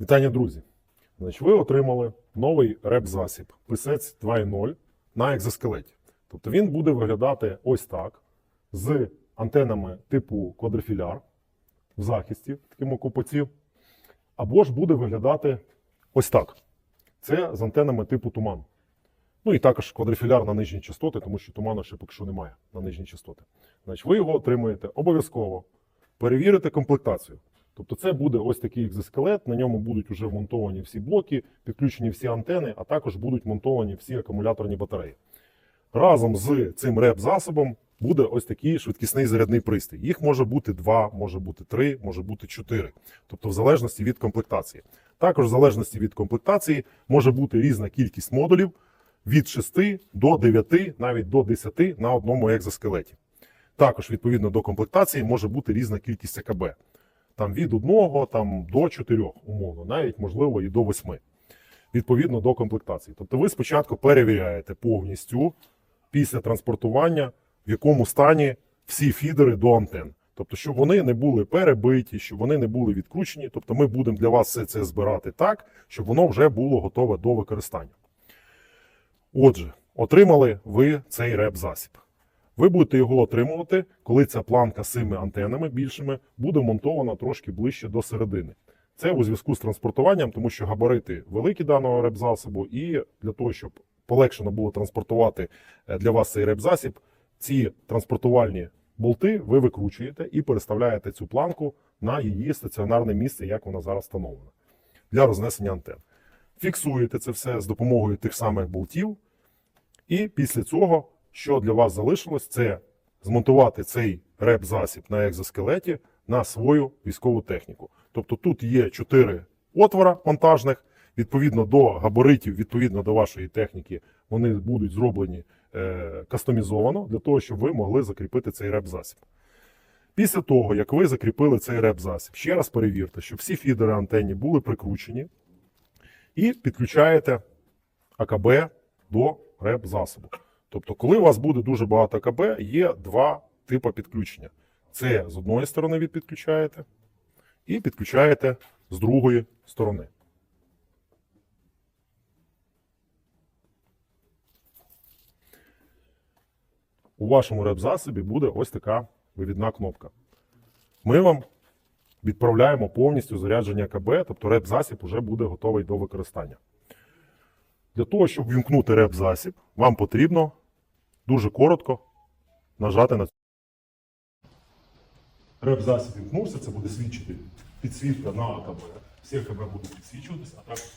Вітання, друзі! Значить, ви отримали новий реп-засіб Писець 2.0 на екзоскелеті. Тобто він буде виглядати ось так, з антенами типу квадрофіляр в захисті, таким окупаців, або ж буде виглядати ось так. Це з антенами типу туман. Ну і також квадрофіляр на нижні частоти, тому що туману ще поки що немає на нижні частоти. Значить, ви його отримуєте обов'язково. Перевірите комплектацію. Тобто це буде ось такий екзоскелет, на ньому будуть вже вмонтовані всі блоки, підключені всі антени, а також будуть монтовані всі акумуляторні батареї. Разом з цим реп-засобом буде ось такий швидкісний зарядний пристрій. Їх може бути два, може бути три, може бути чотири. Тобто, в залежності від комплектації. Також, в залежності від комплектації, може бути різна кількість модулів від 6 до 9, навіть до 10 на одному екзоскелеті. Також, відповідно до комплектації, може бути різна кількість АКБ. Там від 1 там, до 4, умовно, навіть можливо і до 8. Відповідно до комплектації. Тобто ви спочатку перевіряєте повністю після транспортування, в якому стані всі фідери до антен. Тобто, щоб вони не були перебиті, щоб вони не були відкручені. Тобто, ми будемо для вас все це збирати так, щоб воно вже було готове до використання. Отже, отримали ви цей реп-засіб. Ви будете його отримувати, коли ця планка з цими антенами більшими буде монтована трошки ближче до середини. Це у зв'язку з транспортуванням, тому що габарити великі даного реп-засобу, і для того, щоб полегшено було транспортувати е, для вас цей реп-засіб, ці транспортувальні болти ви викручуєте і переставляєте цю планку на її стаціонарне місце, як вона зараз встановлена, для рознесення антен. Фіксуєте це все з допомогою тих самих болтів, і після цього, що для вас залишилось, це змонтувати цей реп-засіб на екзоскелеті на свою військову техніку. Тобто тут є чотири отвора монтажних, відповідно до габаритів, відповідно до вашої техніки, вони будуть зроблені е, кастомізовано для того, щоб ви могли закріпити цей реп-засіб. Після того, як ви закріпили цей реп-засіб, ще раз перевірте, щоб всі фідери антенні були прикручені, і підключаєте АКБ до реп-засобу. Тобто, коли у вас буде дуже багато АКБ, є два типи підключення. Це з одної сторони ви підключаєте, і підключаєте з другої сторони. У вашому реп-засобі буде ось така вивідна кнопка. Ми вам відправляємо повністю зарядження АКБ, тобто реп-засіб вже буде готовий до використання. Для того, щоб вімкнути реп-засіб, вам потрібно дуже коротко нажати на цю. Реп-засіб вімкнувся, це буде свідчити підсвітка на АКБ. Всі АКБ будуть підсвічуватися, а також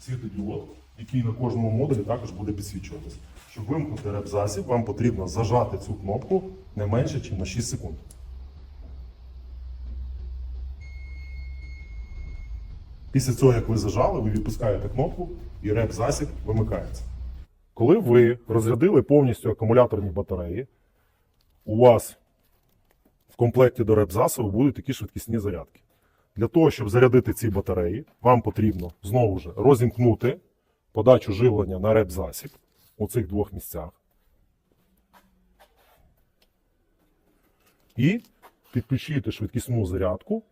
світодіод, який на кожному модулі також буде підсвічуватися. Щоб вимкнути реп-засіб, вам потрібно зажати цю кнопку не менше, ніж на 6 секунд. Після цього, як ви зажали, ви відпускаєте кнопку і реп-засіб вимикається. Коли ви розрядили повністю акумуляторні батареї, у вас в комплекті до реп-засобу будуть такі швидкісні зарядки. Для того, щоб зарядити ці батареї, вам потрібно знову ж розімкнути подачу живлення на реп-засіб у цих двох місцях. І підключити швидкісну зарядку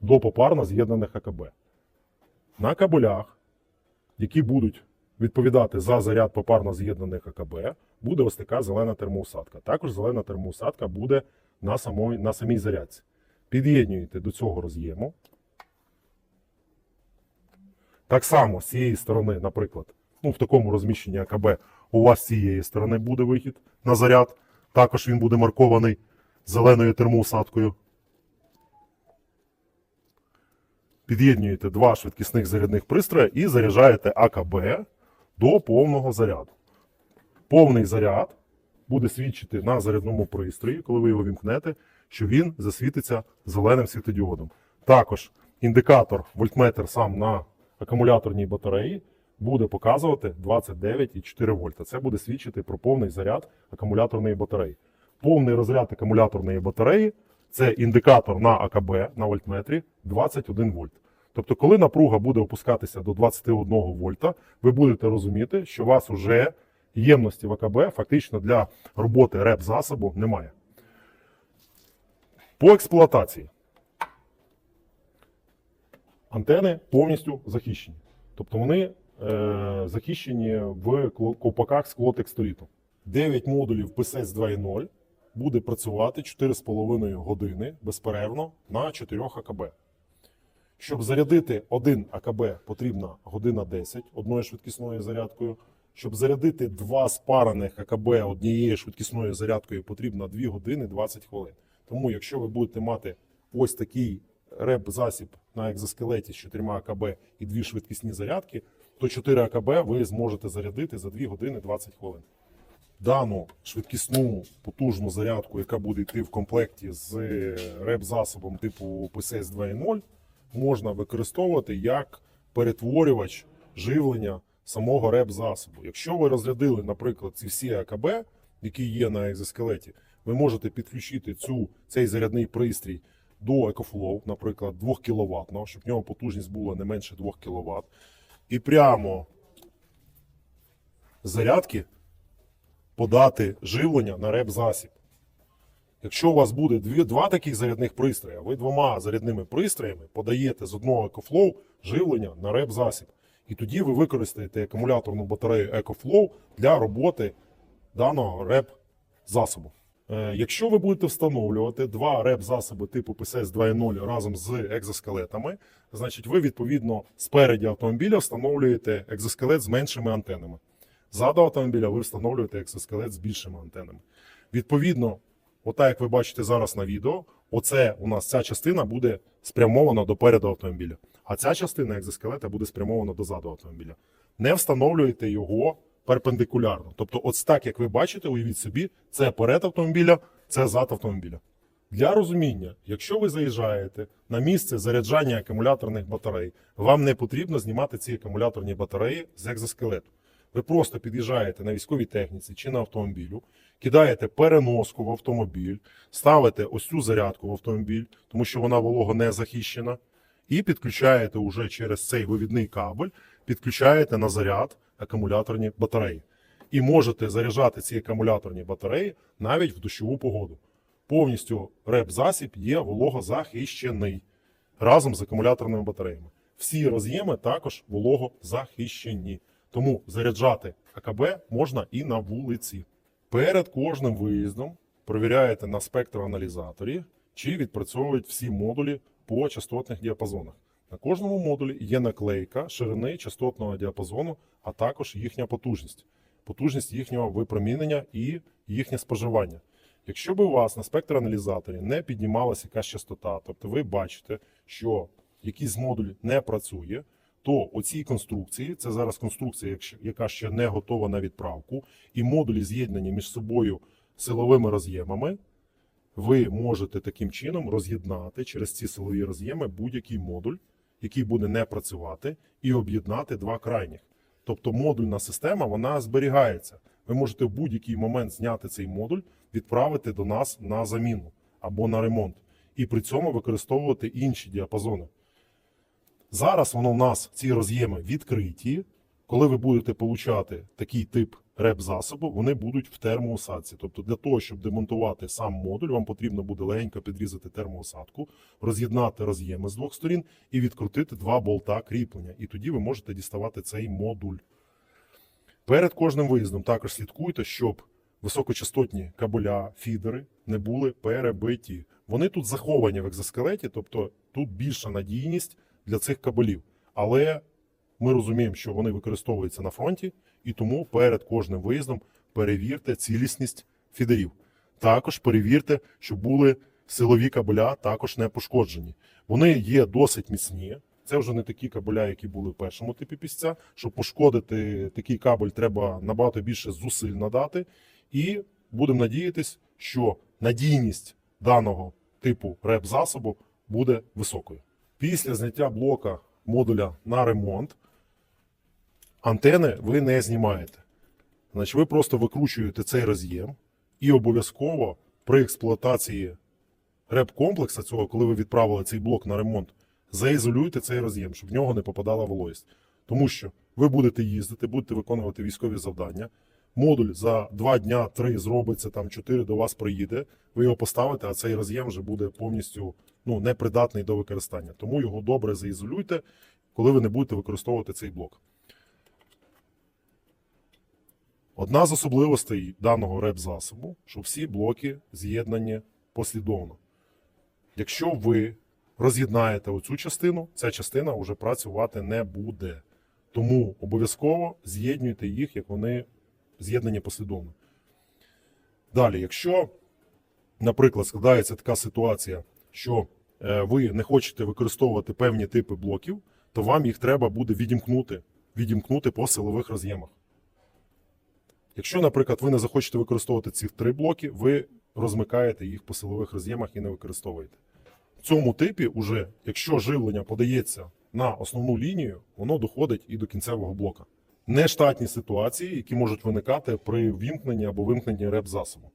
до попарно з'єднаних АКБ. На кабелях, які будуть відповідати за заряд попарно з'єднаних АКБ, буде ось така зелена термоусадка. Також зелена термоусадка буде на, самої, на самій зарядці. Під'єднуєте до цього роз'єму. Так само з цієї сторони, наприклад, ну, в такому розміщенні АКБ у вас з цієї сторони буде вихід на заряд. Також він буде маркований зеленою термоусадкою. Під'єднуєте два швидкісних зарядних пристрої і заряджаєте АКБ до повного заряду. Повний заряд буде свідчити на зарядному пристрої, коли ви його вімкнете, що він засвітиться зеленим світодіодом. Також індикатор вольтметр сам на акумуляторній батареї буде показувати 29,4 вольта. Це буде свідчити про повний заряд акумуляторної батареї. Повний розряд акумуляторної батареї це індикатор на АКБ на вольтметрі 21 вольт. Тобто, коли напруга буде опускатися до 21 вольта, ви будете розуміти, що у вас вже ємності в АКБ фактично для роботи реп-засобу немає. По експлуатації. антени повністю захищені. Тобто вони е, захищені в ковпаках з клотекстоліту. 9 модулів PSS 2.0 буде працювати 4,5 години безперервно на 4 АКБ. Щоб зарядити один АКБ, потрібна година 10 одною швидкісною зарядкою. Щоб зарядити два спараних АКБ однією швидкісною зарядкою, потрібно 2 години 20 хвилин. Тому, якщо ви будете мати ось такий реп-засіб на екзоскелеті з 4 АКБ і дві швидкісні зарядки, то 4 АКБ ви зможете зарядити за 2 години 20 хвилин. Дану швидкісну потужну зарядку, яка буде йти в комплекті з реп-засобом типу PCS 2.0, можна використовувати як перетворювач живлення самого реп-засобу. Якщо ви розрядили, наприклад, ці всі АКБ, які є на екзоскелеті, ви можете підключити цю, цей зарядний пристрій до EcoFlow, наприклад, 2 кВт, щоб в нього потужність була не менше 2 кВт. І прямо зарядки подати живлення на реп-засіб. Якщо у вас буде дві, два таких зарядних пристрої, ви двома зарядними пристроями подаєте з одного EcoFlow живлення на реп-засіб. І тоді ви використаєте акумуляторну батарею EcoFlow для роботи даного реп-засобу. Е, Якщо ви будете встановлювати два реп-засоби типу PCS 2.0 разом з екзоскелетами, значить ви відповідно спереді автомобіля встановлюєте екзоскелет з меншими антенами. Ззаду автомобіля ви встановлюєте екзоскелет з більшими антенами. Відповідно, отак як ви бачите зараз на відео, оце у нас ця частина буде спрямована до переду автомобіля, а ця частина екзоскелета буде спрямована до заду автомобіля. Не встановлюєте його перпендикулярно. Тобто, ось так, як ви бачите, уявіть собі, це перед автомобіля, це зад автомобіля. Для розуміння, якщо ви заїжджаєте на місце заряджання акумуляторних батарей, вам не потрібно знімати ці акумуляторні батареї з екзоскелету. Ви просто під'їжджаєте на військовій техніці чи на автомобілю, кидаєте переноску в автомобіль, ставите ось цю зарядку в автомобіль, тому що вона волого не захищена, і підключаєте уже через цей вивідний кабель, підключаєте на заряд акумуляторні батареї. І можете заряджати ці акумуляторні батареї навіть в дощову погоду. Повністю реп-засіб є вологозахищений разом з акумуляторними батареями. Всі роз'єми також вологозахищені. Тому заряджати АКБ можна і на вулиці. Перед кожним виїздом перевіряєте на спектроаналізаторі, чи відпрацьовують всі модулі по частотних діапазонах. На кожному модулі є наклейка ширини частотного діапазону, а також їхня потужність, потужність їхнього випромінення і їхнє споживання. Якщо б у вас на спектроаналізаторі не піднімалася якась частота, тобто ви бачите, що якийсь з модулів не працює, то у цій конструкції, це зараз конструкція, яка ще не готова на відправку, і модулі з'єднані між собою силовими роз'ємами, ви можете таким чином роз'єднати через ці силові роз'єми будь-який модуль, який буде не працювати, і об'єднати два крайніх. Тобто модульна система вона зберігається. Ви можете в будь-який момент зняти цей модуль, відправити до нас на заміну або на ремонт, і при цьому використовувати інші діапазони. Зараз воно в нас ці роз'єми відкриті. Коли ви будете получати такий тип реп-засобу, вони будуть в термоусадці. Тобто для того, щоб демонтувати сам модуль, вам потрібно буде легенько підрізати термоусадку, роз'єднати роз'єми з двох сторін і відкрутити два болта кріплення. І тоді ви можете діставати цей модуль. Перед кожним виїздом також слідкуйте, щоб високочастотні кабеля, фідери не були перебиті. Вони тут заховані в екзоскелеті, тобто тут більша надійність для цих кабелів. Але ми розуміємо, що вони використовуються на фронті, і тому перед кожним виїздом перевірте цілісність фідерів. Також перевірте, щоб були силові кабеля також не пошкоджені. Вони є досить міцні. Це вже не такі кабеля, які були в першому типі пісця. Щоб пошкодити такий кабель, треба набагато більше зусиль надати. І будемо надіятись, що надійність даного типу реп-засобу буде високою. Після зняття блока модуля на ремонт антени ви не знімаєте. Значить, ви просто викручуєте цей роз'єм і обов'язково при експлуатації реп-комплекса цього, коли ви відправили цей блок на ремонт, заізолюйте цей роз'єм, щоб в нього не попадала вологість. Тому що ви будете їздити, будете виконувати військові завдання, модуль за 2 дня, 3 зробиться, там 4 до вас приїде, ви його поставите, а цей роз'єм вже буде повністю ну, непридатний до використання. Тому його добре заізолюйте, коли ви не будете використовувати цей блок. Одна з особливостей даного реп-засобу, що всі блоки з'єднані послідовно. Якщо ви роз'єднаєте оцю частину, ця частина вже працювати не буде. Тому обов'язково з'єднуйте їх, як вони з'єднані послідовно. Далі, якщо, наприклад, складається така ситуація, що е, ви не хочете використовувати певні типи блоків, то вам їх треба буде відімкнути, відімкнути по силових роз'ємах. Якщо, наприклад, ви не захочете використовувати ці три блоки, ви розмикаєте їх по силових роз'ємах і не використовуєте. В цьому типі, уже, якщо живлення подається на основну лінію, воно доходить і до кінцевого блока. Нештатні ситуації, які можуть виникати при вімкненні або вимкненні реп-засобу.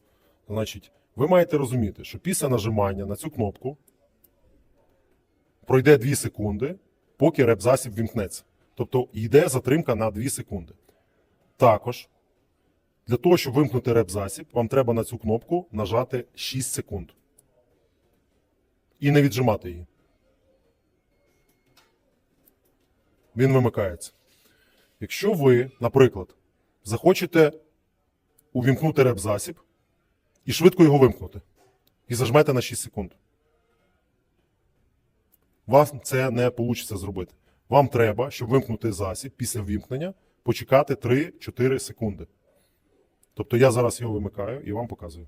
Значить, ви маєте розуміти, що після нажимання на цю кнопку пройде 2 секунди, поки реп-засіб вімкнеться. Тобто йде затримка на 2 секунди. Також для того, щоб вимкнути реп-засіб, вам треба на цю кнопку нажати 6 секунд. І не віджимати її. Він вимикається. Якщо ви, наприклад, захочете увімкнути реп-засіб і швидко його вимкнути, і зажмете на 6 секунд. Вам це не вийде зробити. Вам треба, щоб вимкнути засіб після вімкнення, почекати 3-4 секунди. Тобто я зараз його вимикаю і вам показую.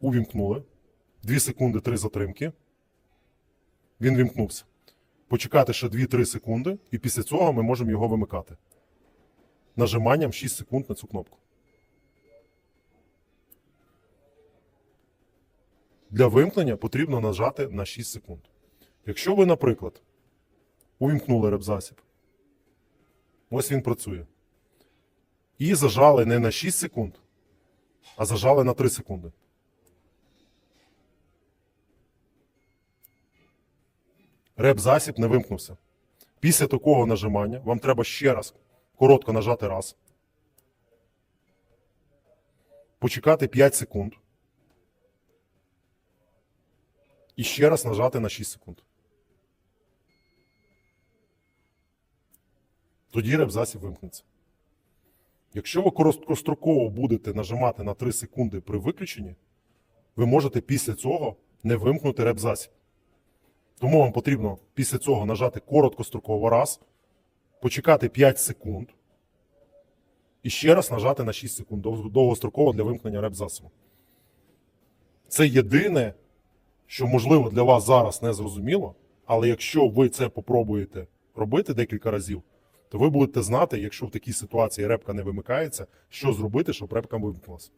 Увімкнули. 2 секунди 3 затримки. Він вімкнувся. Почекати ще 2-3 секунди, і після цього ми можемо його вимикати. Нажиманням 6 секунд на цю кнопку. Для вимкнення потрібно нажати на 6 секунд. Якщо ви, наприклад, увімкнули репзасіб, ось він працює. І зажали не на 6 секунд, а зажали на 3 секунди. Реп-засіб не вимкнувся. Після такого нажимання вам треба ще раз коротко нажати раз. Почекати 5 секунд. І ще раз нажати на 6 секунд. Тоді реп-засіб вимкнеться. Якщо ви короткостроково будете нажимати на 3 секунди при виключенні, ви можете після цього не вимкнути реп-засіб. Тому вам потрібно після цього нажати короткостроково раз, почекати 5 секунд і ще раз нажати на 6 секунд довгостроково для вимкнення реп-засобу. Це єдине, що можливо для вас зараз не зрозуміло, але якщо ви це попробуєте робити декілька разів, то ви будете знати, якщо в такій ситуації репка не вимикається, що зробити, щоб репка вимкнулася.